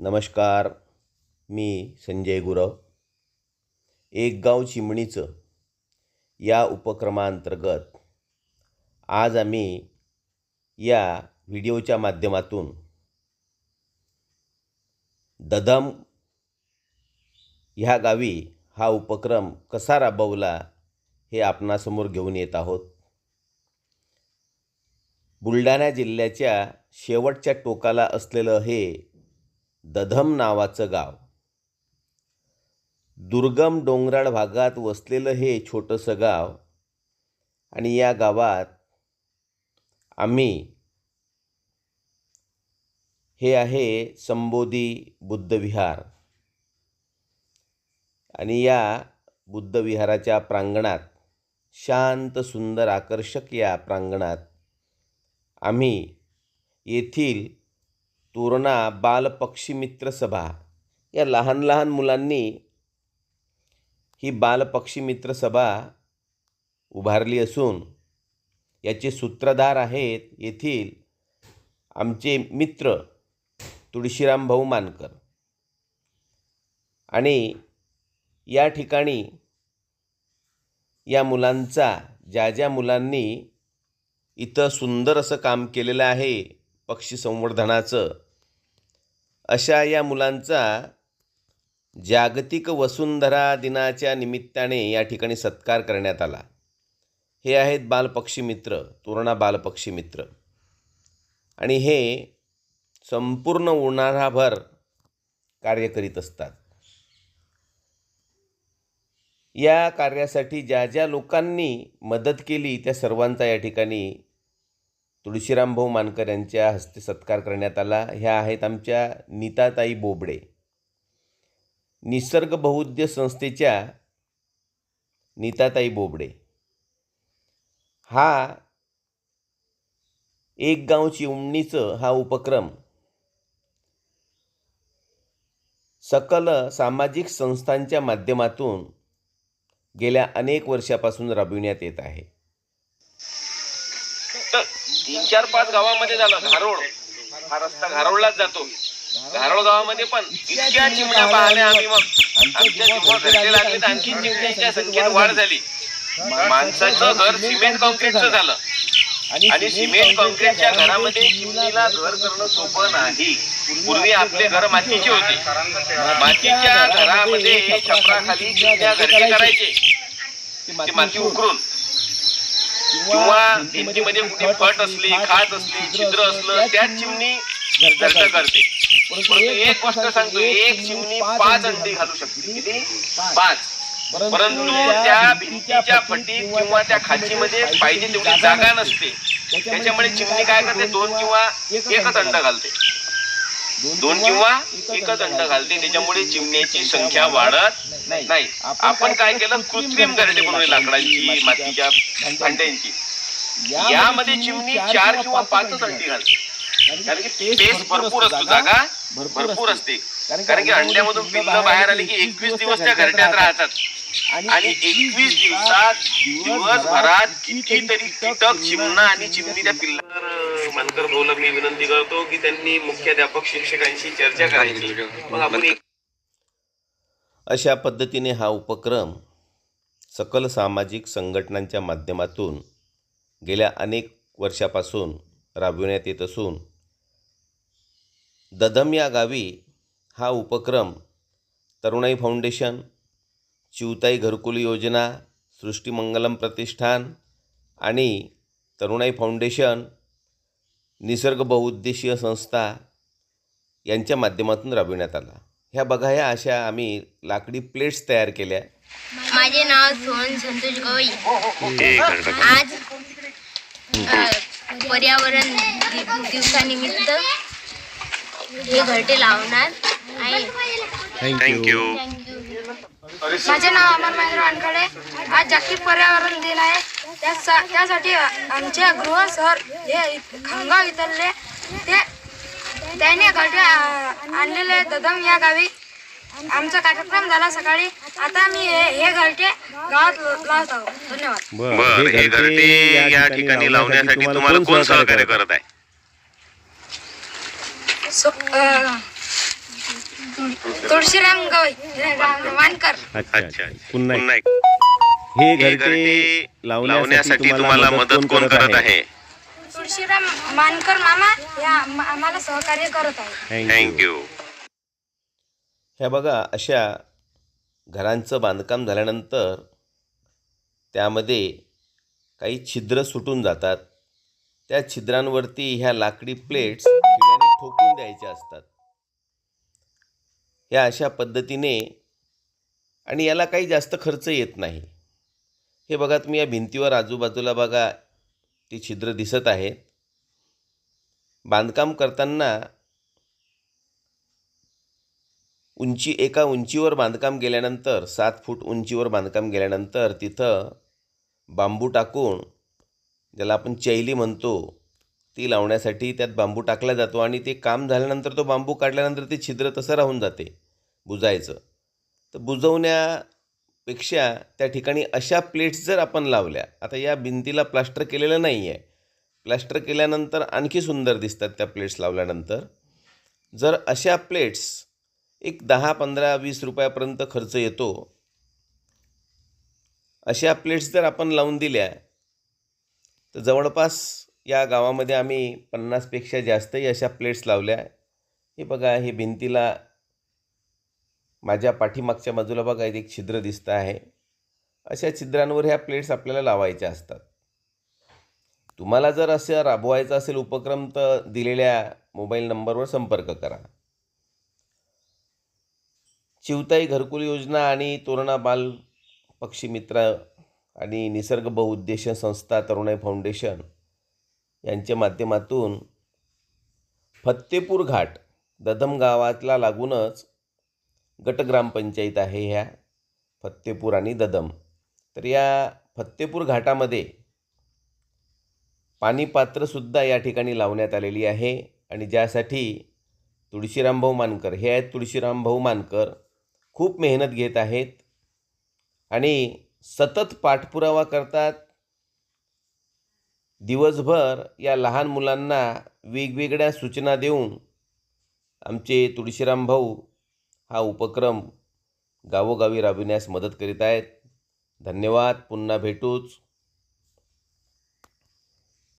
नमस्कार मी संजय गुरव. एक गाव चिमणीचं या उपक्रमांतर्गत आज आम्ही या व्हिडिओच्या माध्यमातून ददम ह्या गावी हा उपक्रम कसा राबवला हे आपणासमोर घेऊन येत आहोत. बुलढाणा जिल्ह्याच्या शेवटच्या टोकाला असलेलं हे दधम नावाचं गाव. दुर्गम डोंगराळ भागात वसलेलं हे छोटंसं गाव आणि या गावात आम्ही हे आहे संबोधी बुद्धविहार. आणि या बुद्धविहाराच्या प्रांगणात शांत सुंदर आकर्षक या प्रांगणात आम्ही येथील तोरणा बालपक्षी मित्र सभा. या लहान लहान मुलांनी ही बालपक्षी मित्र सभा उभारली असून याचे सूत्रधार आहेत येथील आमचे मित्र तुळशीराम भाऊ मानकर. आणि या ठिकाणी या मुलांचा ज्या ज्या मुलांनी इथं सुंदर असं काम केलेलं आहे पक्षी संवर्धनाचं अशा या मुलांचा जागतिक वसुंधरा दिनाच्या निमित्ताने या ठिकाणी सत्कार करण्यात आला. हे आहेत बालपक्षी मित्र तोरणा बालपक्षी मित्र. आणि हे संपूर्ण उन्हाळाभर कार्य करीत असतात. या कार्यासाठी ज्या ज्या लोकांनी मदत केली त्या सर्वांचा या ठिकाणी तुळशीराम भाऊ मानकर यांच्या हस्ते सत्कार करण्यात आला. ह्या आहेत आमच्या नीताताई बोबडे. निसर्ग बहुद्य संस्थेच्या नीताताई बोबडे. हा एक गाव चिमणीचं हा उपक्रम सकल सामाजिक संस्थांच्या माध्यमातून गेल्या अनेक वर्षापासून राबविण्यात येत आहे. तीन चार पाच गावामध्ये झालं. घारोळ. हा रस्ता घारोळलाच जातो. घारोळ गावामध्ये पण इतक्या चिमण्या पाहल्या आम्ही मग. आमच्या चिमण्या घरचे लागले तर आणखी चिमण्यांच्या संख्येत वाढ झाली. माणसाचं घर सिमेंट कॉन्क्रीटचं झालं. आणि सिमेंट कॉन्क्रीटच्या घरामध्ये चिमणीला घर करणं सोपं नाही. पूर्वी आपले घर मातीचे होते. मातीच्या घरामध्ये छपराखाली चिमण्या घरचे करायचे. ती माती उकरून. किंवा भिंतीमध्ये कुठे फट असली खात असली छिद्र असलं त्यात चिमणी घरचं करते. परंतु एक गोष्ट सांगतो एक चिमणी पाच अंडी घालू शकते. किती? पाच. परंतु त्या भिंतीच्या फटीत किंवा त्या खाचीमध्ये पाहिजे तेवढी जागा नसते. त्याच्यामुळे चिमणी काय करते? दोन किंवा एकच अंड घालते. दोन किंवा एकच अंड घालते त्याच्यामुळे चिमण्याची संख्या वाढत नाही. आपण काय केलं? कृत्रिम घरटे बनवले लाकडांची मातीच्या भांड्यांची. यामध्ये चिमणी चार किंवा पाचच अंडी घालते. कारण की स्पेस भरपूर असतो जागा. भरपूर असते. कारण की अंड्यामधून पिल्लं बाहेर आली की एकवीस दिवस त्या घरट्यात राहतात. आणि एकवीस दिवसात दिवसभरात कितीतरी कीटक चिमणा आणि चिमणी त्या पिल्ला मानकर भाऊला मी विनंती करतो की त्यांनी मुख्याध्यापक शिक्षकांशी चर्चा करायची. मग आपण एक अशा पद्धतीने हा उपक्रम सकल सामाजिक संघटनांच्या माध्यमातून गेल्या अनेक वर्षापासून राबविण्यात येत असून ददम या गावी हा उपक्रम तरुणाई फाउंडेशन चिवताई घरकुल योजना सृष्टीमंगलम प्रतिष्ठान आणि तरुणाई फाउंडेशन निसर्ग बहुउद्देशीय संस्था यांच्या माध्यमातून राबविण्यात आला. ह्या बघा ह्या अशा आम्ही लाकडी प्लेट्स तयार केल्या. माझे नाव सोहन संतोष गवई. आज पर्यावरण दिवसानिमित्त हे घरटे लावणार. आहे थँक्यू माझे नाव अमर महेंद्र वानखडे. आज जागतिक पर्यावरण दिन आहे. त्यासा- त्यासाठी आमचे गृह सर हे खामगाव इथले ते त्याने घरटे आ- आणलेले ददम या गावी. आमचा कार्यक्रम झाला सकाळी. आता मी हे हे घरटे गावात लावत आहोत धन्यवाद. बर हे घरटे या ठिकाणी लावण्यासाठी तुम्हाला कोण सहकार्य करत आहे? तुळशीराम गवई. वानकर. अच्छा पुन्हा एक. हे घरटे लावण्यासाठी तुम्हाला मदत कोण करत आहे? तुळशीराम मानकर मामा या आम- आम्हाला सहकार्य करत आहे थँक्यू ह्या बघा अशा घरांचं बांधकाम झाल्यानंतर त्यामध्ये काही छिद्र सुटून जातात. त्या छिद्रांवरती ह्या लाकडी प्लेट्स ठोकून द्यायच्या असतात. ह्या अशा पद्धतीने आणि याला काही जास्त खर्च येत नाही. हे बघा तुम्ही या भिंतीवर आजूबाजूला बघा ती छिद्र दिसत आहेत. बांधकाम करताना उंची एका उंचीवर बांधकाम गेल्यानंतर सात फूट उंचीवर बांधकाम गेल्यानंतर तिथं बांबू टाकून ज्याला आपण चैली म्हणतो ती लावण्यासाठी त्यात बांबू टाकला जातो आणि ते काम झाल्यानंतर तो बांबू काढल्यानंतर ते छिद्र तसं राहून जाते बुजायचं. तर बुजवण्यापेक्षा त्या ठिकाणी अशा प्लेट्स जर आपण लावल्या आता या भिंतीला प्लास्टर केलेलं नाही आहे प्लास्टर केल्यानंतर आणखी सुंदर दिसतात त्या प्लेट्स लावल्यानंतर. जर अशा प्लेट्स एक दहा पंधरा वीस रुपयापर्यंत खर्च येतो अशा प्लेट्स जर आपण लावून दिल्या तर जवळपास या गावामध्ये आम्ही पन्नासपेक्षा जास्तही अशा प्लेट्स लावल्या. हे बघा हे भिंतीला माझ्या पाठीमागच्या बाजूला बघा इथे एक छिद्र दिसतं आहे. अशा छिद्रांवर ह्या प्लेट्स आपल्याला लावायच्या असतात. तुम्हाला जर असं राबवायचा असेल उपक्रम तर दिलेल्या मोबाईल नंबरवर संपर्क करा. चिवताई घरकुल योजना आणि तोरणा बाल पक्षी मित्र आणि निसर्ग बहुउद्देश संस्था तरुणाई फाउंडेशन यांच्या माध्यमातून फत्तेपूर घाट ददम गावातला लागूनच गटग्रामपंचायत आहे ह्या फत्तेपूर आणि ददम तर या फत्तेपूर घाटामध्ये पाणीपात्रसुद्धा या ठिकाणी लावण्यात आलेली आहे आणि ज्यासाठी तुळशीरामभाऊ मानकर हे आहेत तुळशीरामभाऊ मानकर खूप मेहनत घेत आहेत आणि सतत पाठपुरावा करतात. दिवसभर या लहान मुलांना वेगवेगळ्या सूचना देऊन आमचे तुळशीराम भाऊ हा उपक्रम गावोगावी राबविण्यास मदत करीत आहेत. धन्यवाद. पुन्हा भेटूच.